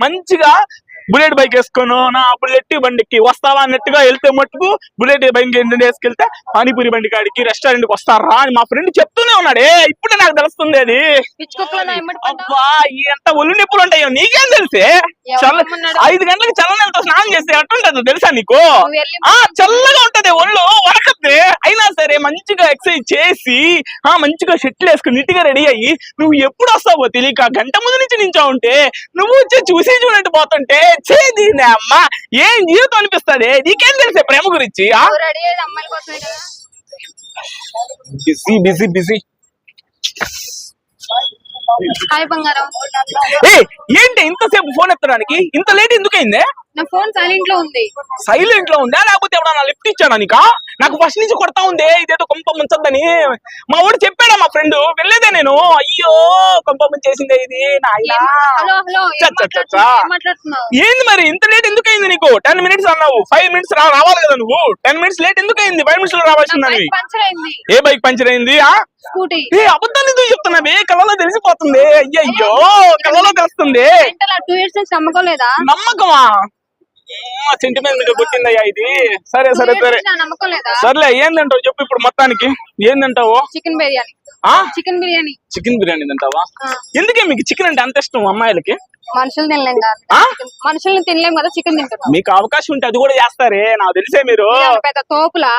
మంచిగా bullet bike వేసుకోను నా బుల్లెట్ బండికి వస్తావా అన్నట్టుగా వెళ్తే మట్టుకు బుల్లెట్ బైక్ వేసుకెళ్తే పానీపూరి బండి కాడికి రెస్టారెంట్కి వస్తారా అని మా ఫ్రెండ్ చెప్తూనే ఉన్నాడే. ఇప్పుడే నాకు తెలుస్తుంది అది? అబ్బా ఎంత ఒళ్ళు నొప్పులు ఉంటాయో నీకేం తెలిసే? చల్ల? ఐదు గంటలకు చల్లనెలతో స్నానం చేస్తే ఎట్టుంటదో తెలుసా నీకు? ఆ చల్లగా ఉంటది ఒళ్ళు వరకద్ది. అయినా సరే మంచిగా ఎక్సర్సైజ్ చేసి ఆ మంచిగా షెట్లు వేసుకుని నీట్గా రెడీ అయ్యి నువ్వు ఎప్పుడు వస్తావో తెలియక గంట ముందు నుంచి నించో ఉంటే నువ్వు వచ్చి చూసి చూడండి పోతుంటే చేది అమ్మ? ఏం జీవితం అనిపిస్తుంది? నీకేం తెలిసే ప్రేమ గురించి? Busy busy busy. ఏంటి ఇంతసేపు ఫోన్ ఎత్తడానికి? ఇంత లేట్ ఎందుకైందే? నా ఫోన్ సైలెంట్లో ఉంది. సైలెంట్లో ఉందా? లేకపోతే ఎవడన్నా లిఫ్ట్ ఇచ్చాడా నీకా? నాకు ఫస్ట్ నుంచి కొడతా ఉంది. ఇదేదో కొంప ముంచద్దని. మా వాడు చెప్పాడా మా ఫ్రెండ్ వెళ్ళేదే నేను. అయ్యో కొంప ముంచేసిందే ఇది ఏం? ఏం ఏంది మరి? ఇంత లేట్ ఎందుకు అయింది నీకు? టెన్ మినిట్స్ అన్నావు. ఫైవ్ మినిట్స్ రావాలి కదా నువ్వు. టెన్ మినిట్స్ లేట్ ఎందుకు అయింది? ఫైవ్ మినిట్స్లో రావాల్సిందని. బైక్ పంచర్ అయింది. ఏ బైక్ పంచర్ అయింది? స్కూటీ ఏ అబద్ధాలు ఎందుకు చెప్తున్నావే కళ్ళలో తెలిసిపోతుంది. అయ్యయ్యో కళ్ళలో టూ ఇయర్స్ నుంచి నమ్మకం లేదా? నమ్మకమా? సెంటిమెంట్ మీద కొట్టిందయ్యా ఇది. సరే సరే సరే. సర్లే ఏందంటావు చెప్పు ఇప్పుడు మొత్తానికి. ఏందంటావు చికెన్ బిర్యానీ. ఆ? చికెన్ బిర్యానీ. చికెన్ బిర్యానీ తింటావా. ఎందుకే మీకు చికెన్ అంటే అంత ఇష్టం అమ్మాయిలకి? మనుషులు తినలేం కదా. మనుషుల్ని తినలేం కదా చికెన్ తింటున్నాం. మీకు అవకాశం ఉంటే అది కూడా చేస్తారే నాకు తెలిసే మీరు. పెద్ద తోపులా?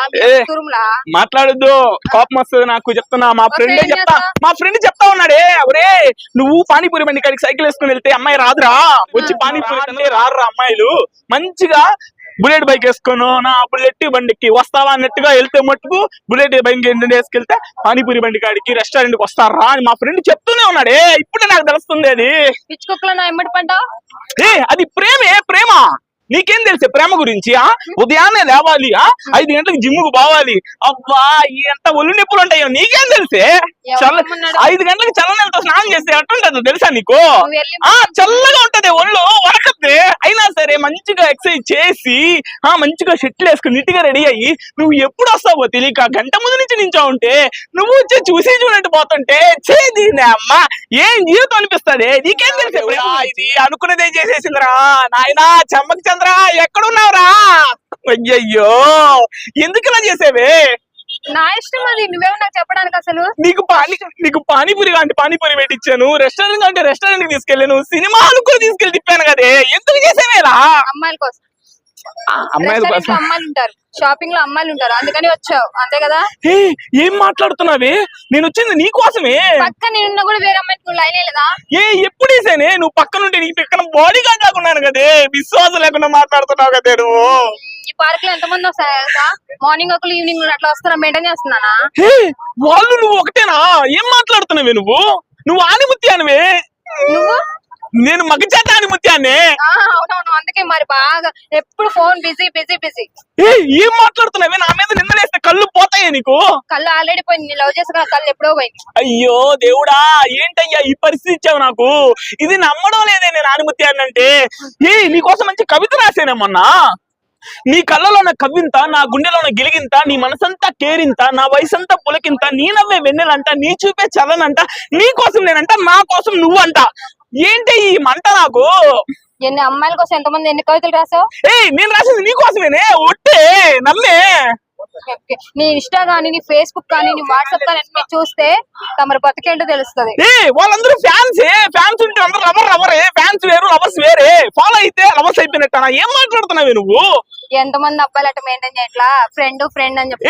మాట్లాడొద్దు. కోపం వస్తుంది నాకు చెప్తున్నా. మా ఫ్రెండే చెప్తా? మా ఫ్రెండ్ చెప్తా ఉన్నాడే. ఒరే నువ్వు పానీపూరి బండి కాడికి సైకిల్ వేసుకుని వెళ్తే అమ్మాయి రాదురా. వచ్చి పానీపూరి అంటే అమ్మాయిలు. మంచిగా బుల్లెట్ బైక్ వేసుకోను నా బుల్లెట్ బండికి వస్తావా? అన్నట్టుగా వెళ్తే మట్టుకు బుల్లెట్ బైక్ వేసుకెళ్తే పానీపూరి బండి కాడికి రెస్టారెంట్కి వస్తారా? అని మా ఫ్రెండ్ చెప్తూనే ఉన్నాడే. ఇప్పుడే నాకు తెలుస్తుంది అది. ఏ అది ప్రేమే ప్రేమ? నీకేం తెలిసే ప్రేమ గురించి ఆ? ఉదయాన్నే లేవాలి ఆ? ఐదు గంటలకు జిమ్కు పోవాలి. అబ్బా ఎంత ఒళ్ళు నొప్పులు ఉంటాయో నీకేం తెలిసే? చల్ల? ఐదు గంటలకు చల్లనెలతో స్నానం చేస్తే ఎట్టుంటదో తెలుసా నీకు? ఆ చల్లగా ఉంటది ఒళ్ళు వరకద్ది అయినా సరే మంచిగా ఎక్సర్సైజ్ చేసి ఆ మంచిగా షెట్లు వేసుకుని నీట్గా రెడీ అయ్యి నువ్వు ఎప్పుడు వస్తావో తెలియక గంట ముందు నుంచి నించో ఉంటే నువ్వు వచ్చి చూసి చూడండి పోతుంటే చేది అమ్మ ఏం జీవితం అనిపిస్తుంది? నీకేం తెలిసే ఇది అనుకున్నదే చేసేసిందిరా? నాయనా చమ్మక్ చంద్ర ఎక్కడున్నావురా? అయ్యయ్యో ఎందుకు ఇలా చేసేవే? నా ఇష్టం అది. నువ్వేమో నాకు చెప్పడానికి అసలు? నీకు పానీ నీకు పానీపూరి అంటే పానీపూరి పెట్టించాను రెస్టారెంట్ అంటే రెస్టారెంట్కి తీసుకెళ్ళాను. సినిమా కూడా తీసుకెళ్ళి తిప్పాను కదే ఎందుకు చేసేవేలా అమ్మాయిల కోసం. అమ్మాయిల కోసం. అమ్మాయిలు ఉంటారు. షాపింగ్లో అమ్మాయిలు ఉంటారు. అందుకని వచ్చావు. అంతే కదా? ఏ మాట్లాడుతున్నావే? నేను వచ్చింది నీ కోసమే. పక్క నేనున్నా కూడా వేరే అమ్మాయికి నువ్వు లైన్ లేదా ఏ ఎప్పుడు వేసానే? నువ్వు పక్కన ఉంటే నీ పక్కన బాడీ గార్డ్ కదే విశ్వాసం లేకుండా మాట్లాడుతున్నావు కదే నువ్వు? ఈ పార్క్లో ఎంతమంది తెలుసా? మార్నింగ్ ఒకరు ఈవినింగ్ అట్లా వస్తారా? మెయింటైన్ చేస్తున్నానా? వాళ్ళు నువ్వు ఒకటేనా? ఏం మాట్లాడుతున్నావే నువ్వు? నువ్వు ఆనిముత్యానివే నువ్వు? నేను మగచేత ఆనిముత్యాన్నే అవునవును అందుకే మరి బాగా ఎప్పుడు ఫోన్ బిజీ బిజీ బిజీ ఏ మాట్లాడుతున్నావే? నా మీద నిందలేస్తే కళ్ళు పోతాయే నీకు? కళ్ళు ఆల్రెడీ పోయింది లవ్ చేసుకున్న కళ్ళు ఎప్పుడో పోయింది. అయ్యో దేవుడా ఏంటయ్యా ఈ పరిస్థితి ఇచ్చావు నాకు? ఇది నమ్మడం లేదే నేను ఆనిముత్యాన్ని అంటే ఏ నీకోసం మంచి కవిత రాసేనేమన్నా నీ కళ్ళలో ఉన్న కవ్వింత నా గుండెలో ఉన్న గిలిగింత నీ మనసంతా కేరింత నా వయసంతా పులకింత నీ నవ్వే వెన్నెలంట నీ చూపే చలనంట నీ కోసం నేనంట నా కోసం నువ్వంట. ఏంటి ఈ మంట నాకు? ఎన్ని అమ్మాయిల కోసం ఎంతమంది ఎన్ని కవితలు రాసావు? ఏయ్ నేను రాసింది నీ కోసమేనే? ఒట్టే నమ్మే. నీ ఇన్స్టా కానీ నీ ఫేస్బుక్ కానీ నీ వాట్సాప్ కానీ అన్ని చూస్తే తమరి బతికేంటో తెలుస్తుంది. వాళ్ళందరూ ఫ్యాన్స్ ఫ్యాన్స్ ఉంటే అందరూ లవర్ లవరే. ఫ్యాన్స్ వేరు లవర్స్ వేరే. ఫాలో అయితే లవర్స్ అయిపోయినట్టనా? ఏం మాట్లాడుతున్నావే నువ్వు? ఎంతమంది అబ్బాయిలు అట్లా మెయింటైన్ చేయట్లా ఫ్రెండ్ ఫ్రెండ్ అని చెప్పి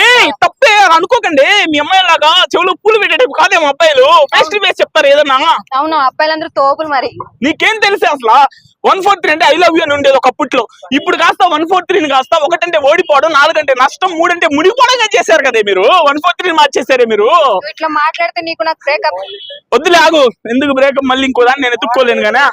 తప్పే అని అనుకోకండి. మీ అమ్మాయి లాగా చెవులు పూలు పెట్టేటప్పుడు కాదేమో అబ్బాయిలు. ఫేస్ టు ఫేస్ చెప్తారు ఏదన్నా. అవును అబ్బాయిలందరూ తోపులు మరి. నీకేం తెలుసు అసలు? వన్ ఫోర్ త్రీ అంటే ఐ లవ్ యూ అని ఉండేది ఒకప్పట్లో. ఇప్పుడు కాస్త వన్ ఫోర్ త్రీని కాస్త ఒకటంటే ఓడిపోవడం నాలుగంటే నష్టం మూడంటే ముడిపోవడంగా చేశారు కదే మీరు. వన్ ఫోర్ త్రీని మార్చేశారే మీరు. ఇట్లా మాట్లాడితే నీకు నాకు బ్రేకప్ వద్దులే ఆగు. ఎందుకు బ్రేకప్ మళ్ళీ ఇంకో దాన్ని నేను ఎత్తుక్కోలేను గానే?